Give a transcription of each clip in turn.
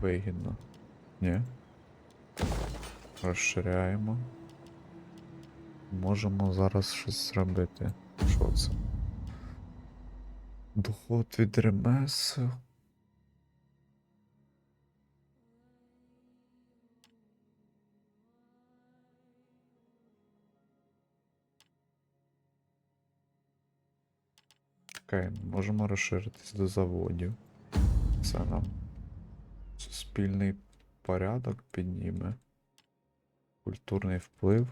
вигідно. Ні. Розширяємо. Можемо зараз щось зробити. Що це? Доход від ремесел. Окей, можемо розширитись до заводів. Це нам суспільний порядок підніме. Культурний вплив.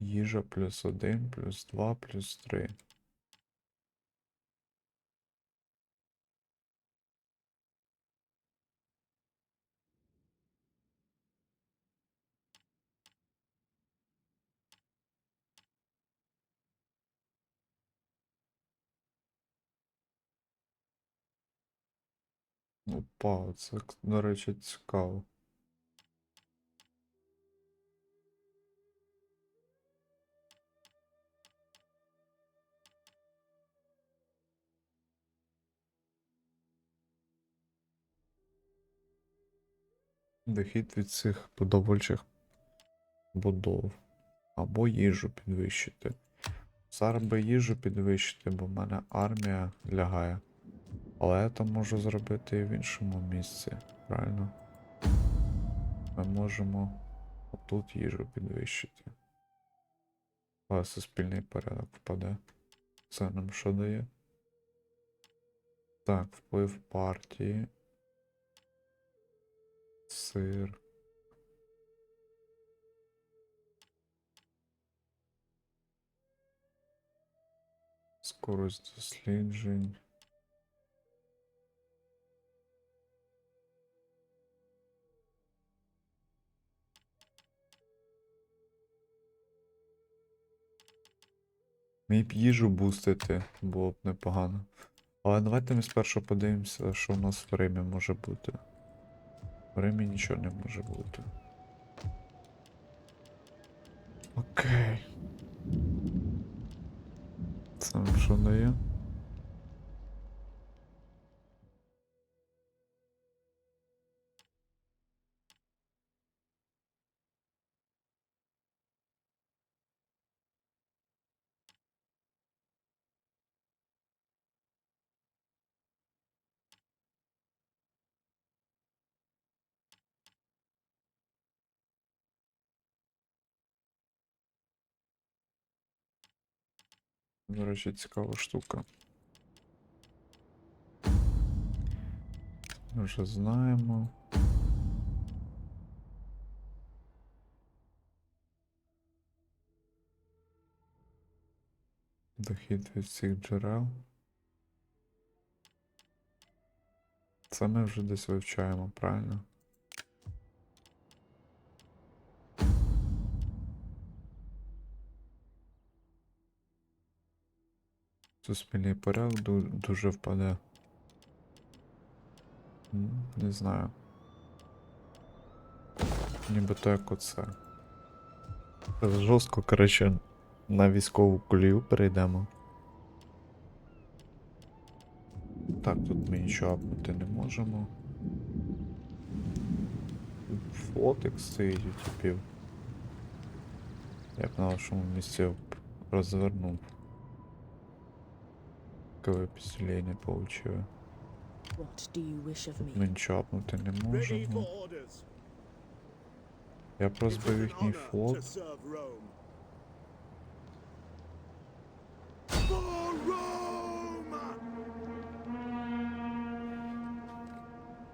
Їжа плюс один, плюс два, плюс три. Опа, це, до речі, цікаво. Дохід від цих продовольчих будов. Або їжу підвищити. Зараз би їжу підвищити, бо в мене армія лягає. Але я то можу зробити і в іншому місці, правильно? Ми можемо отут їжу підвищити. Але суспільний порядок впаде. Це нам що дає? Так, вплив партії. Сир. Скорость досліджень. Мені б їжу бустити було б непогано. Але давайте ми спершу подивимося, що у нас в Римі може бути. В Римі нічого не може бути. Окей. Це нам що дає? До речі, цікава штука. Ми вже знаємо. Дохід від всіх джерел. Це ми вже десь вивчаємо, правильно? Суспільний порядок дуже впаде. Не знаю. Нібито як оце. Це Жорстко, коротше, на військову колію перейдемо. Так, тут ми нічого апнути не можемо. Флотик стоїть у типів. Я б на вашому місці розвернув. Коли пістолей получили. Ми me? нічого апнути не можемо. Я розбив is an їхній флот.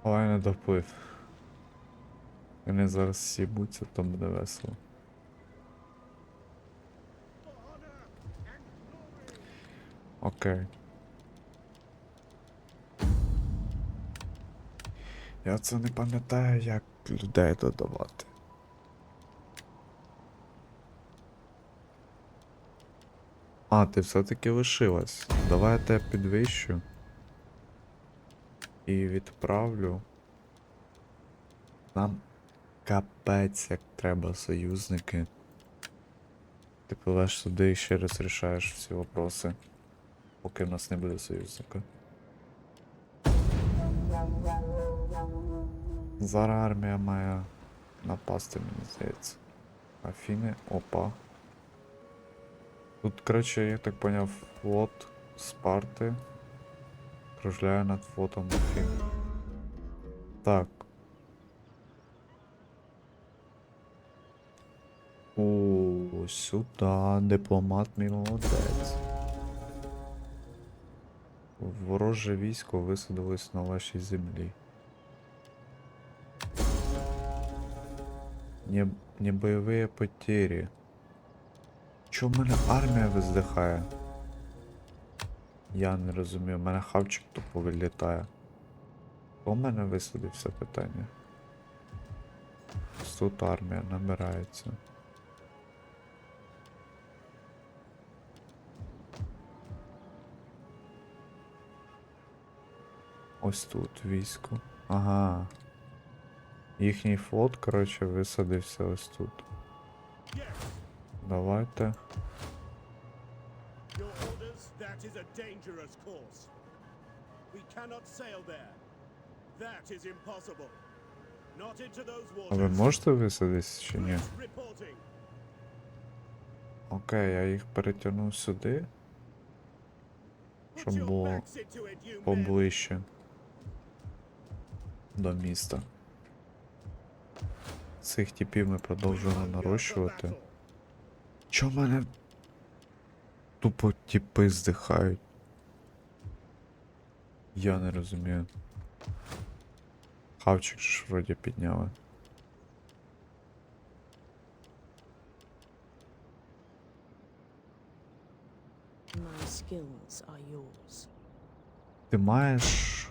Але не доплив. Вони зараз сібуться, то буде весело. Окей. Я це не пам'ятаю, як людей додавати. А, ти все-таки лишилась. Давай я тебе підвищу. І відправлю. Нам капець як треба союзники. Ти пливеш сюди і ще раз рішаєш всі вопроси. Поки в нас не буде союзника. Зараз армія має напасти, мені здається. Афіни, опа. Тут, коротше, я так поняв, флот Спарти кружляє над флотом Афін. Так. О, сюди, дипломат мій молодець. Вороже військо висадилось на вашій землі. Не, не бойові потери. Чо в мене армія виздихає? Я не розумію, в мене хавчик тупо вилітає. В мене висадився питання? Тут армія набирається. Ось тут військо. Ага. Їхній флот, коротше, висадився ось тут. Давайте. Your orders, that is a dangerous course. We cannot sail there. That is impossible. Not into those А ви можете висадитись чи ні? Окей, я їх перетягну сюди, щоб було поближче до міста. Цих типів ми продовжуємо нарощувати. Чо в мене тупо тіпи здихають? Я не розумію. Хавчик ж вроді підняли. Ти маєш.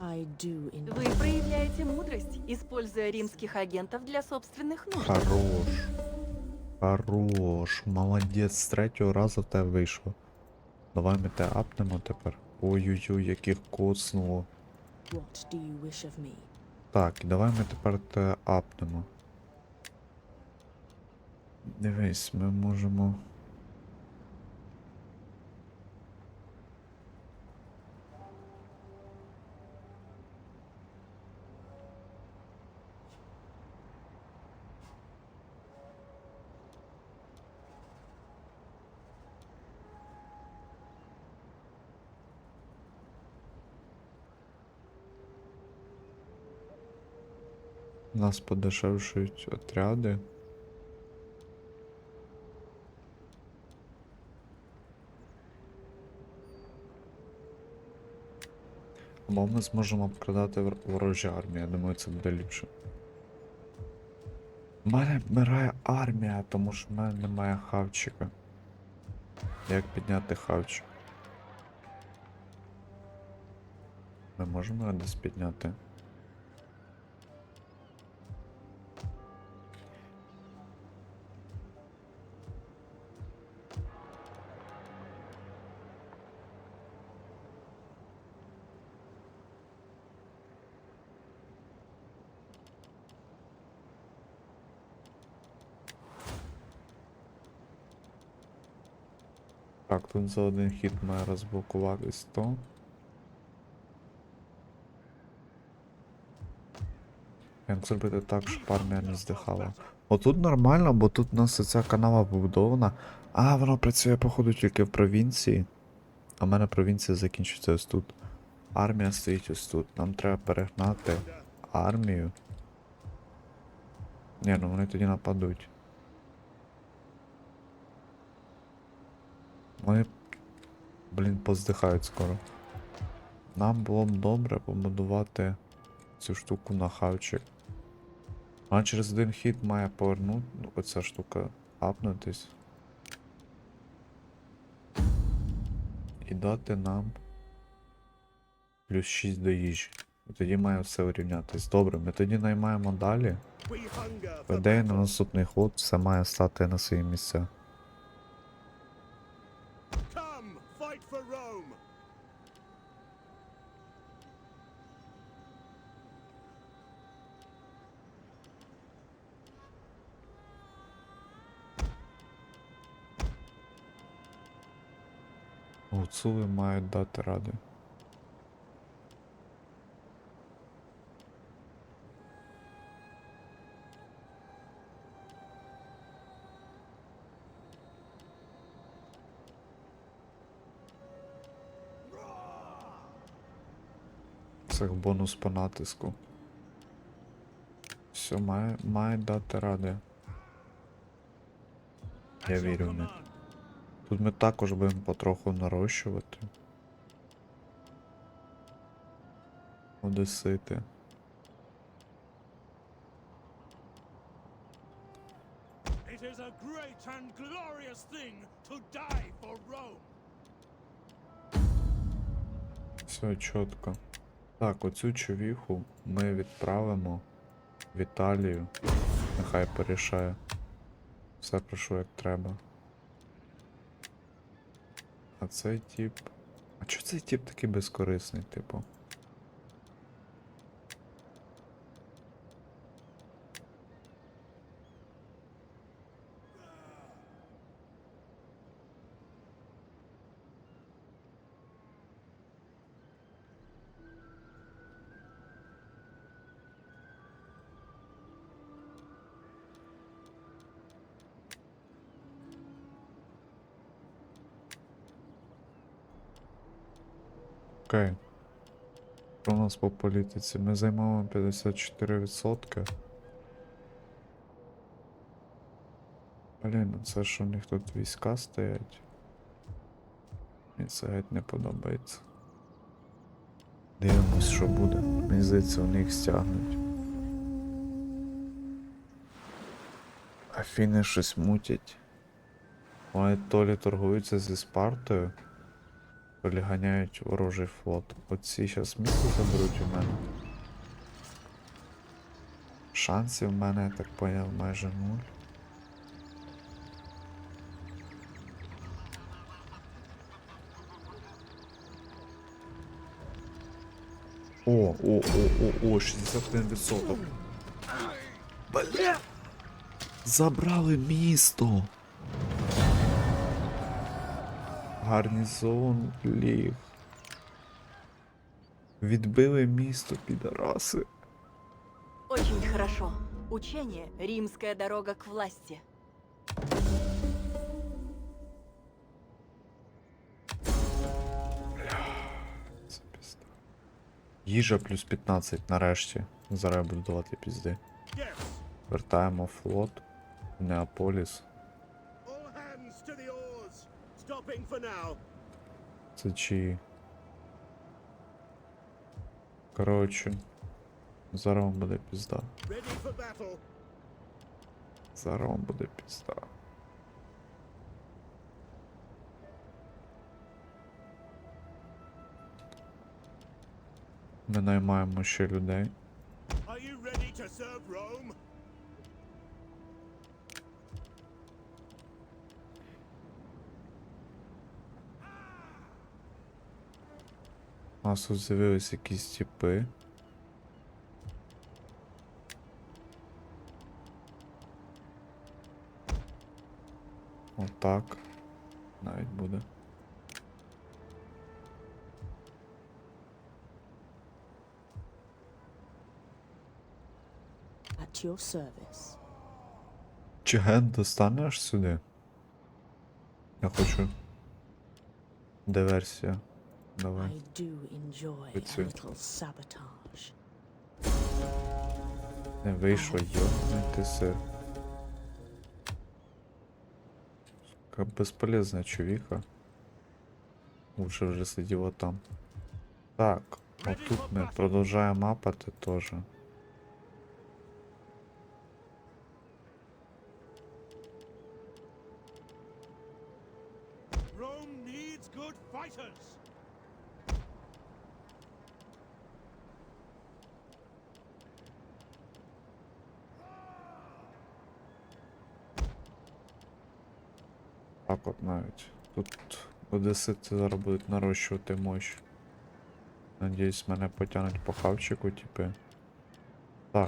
I do. Вы проявляете мудрость, используя римских агентов для собственных нужд. Хорош. Хорош. Молодець, з третього разу тебе вийшло. Давай ми те апнемо тепер. Ой-ой-ой, яких коцнуло. What do you wish of me? Так, давай ми тепер те апнемо. Дивись, ми можемо. У нас подешевшують отряди. Або ми зможемо обкрадати ворожі армії, я думаю, це буде ліпше. У мене вмирає армія, тому що в мене немає хавчика. Як підняти хавчик? Ми можемо його десь підняти? Тут за один хід має розблокувати 100. Як зробити так, щоб армія не здихала? Отут нормально, бо тут у нас ця канава побудована. А, воно працює, походу, тільки в провінції. А в мене провінція закінчується ось тут. Армія стоїть ось тут. Нам треба перегнати армію. Ні, ну вони тоді нападуть. Вони, блін, поздихають скоро. Нам було б добре побудувати цю штуку на хавчик. Вона через один хід має повернути ну, оця штука апнутись. І дати нам плюс 6 до їжі. І тоді має все урівнятись. Добре, ми тоді наймаємо далі. Ідеї на наступний ход все має стати на свої місця. Гуцули мають дати ради. Це бонус по натиску. Все, має, має дати ради. Я вірю в них. Тут ми також будемо потроху нарощувати. Одесити. It is a great and glorious thing to die for Rome. Все чітко. Так, оцю човіху ми відправимо в Італію. Нехай порішає. Все пройшло як треба. А цей тип. А чого цей тип такий безкорисний, типу? Окей. Що у нас по політиці? Ми займаємо 54%. Блін, ну це що у них тут війська стоять. Мені це геть не подобається. Дивимось, що буде. Мені здається, вони їх стягнуть. Афіни щось мутять. Вони то лі торгуються зі Спартою, то лі ганяють ворожий флот. Оці зараз місто заберуть у мене. Шансів в мене, я так поняв, майже нуль. О, о, о, о, о, 61%. Бля! Забрали місто. Гарнізон ліг. Відбили місто, підараси. Очень хорошо. Учение – римская дорога к власти. Це пізда. Їжа плюс 15 нарешті. Зараз я буду давати пізди. Вертаємо флот. в Неаполіс. Це чи. Коротше. Зараз вам буде пізда. Зараз вам буде пізда. Ми наймаємо ще людей. Are you ready to serve Rome? У нас тут з'явились якісь типи. Отак. Навіть буде. At your service. Чи ген достане аж сюди? Я хочу. Диверсія. Давай. I do enjoy Good a too. little sabotage. Не вийшло, йобний ти сир. Сука, безполезна чувіха. Лучше вже сиділо там. Так, отут ми продовжаємо мапати теж. Rome needs good fighters. Так от навіть. Тут одесити зараз будуть нарощувати мощь. Надіюсь, мене потягнуть по хавчику, типи.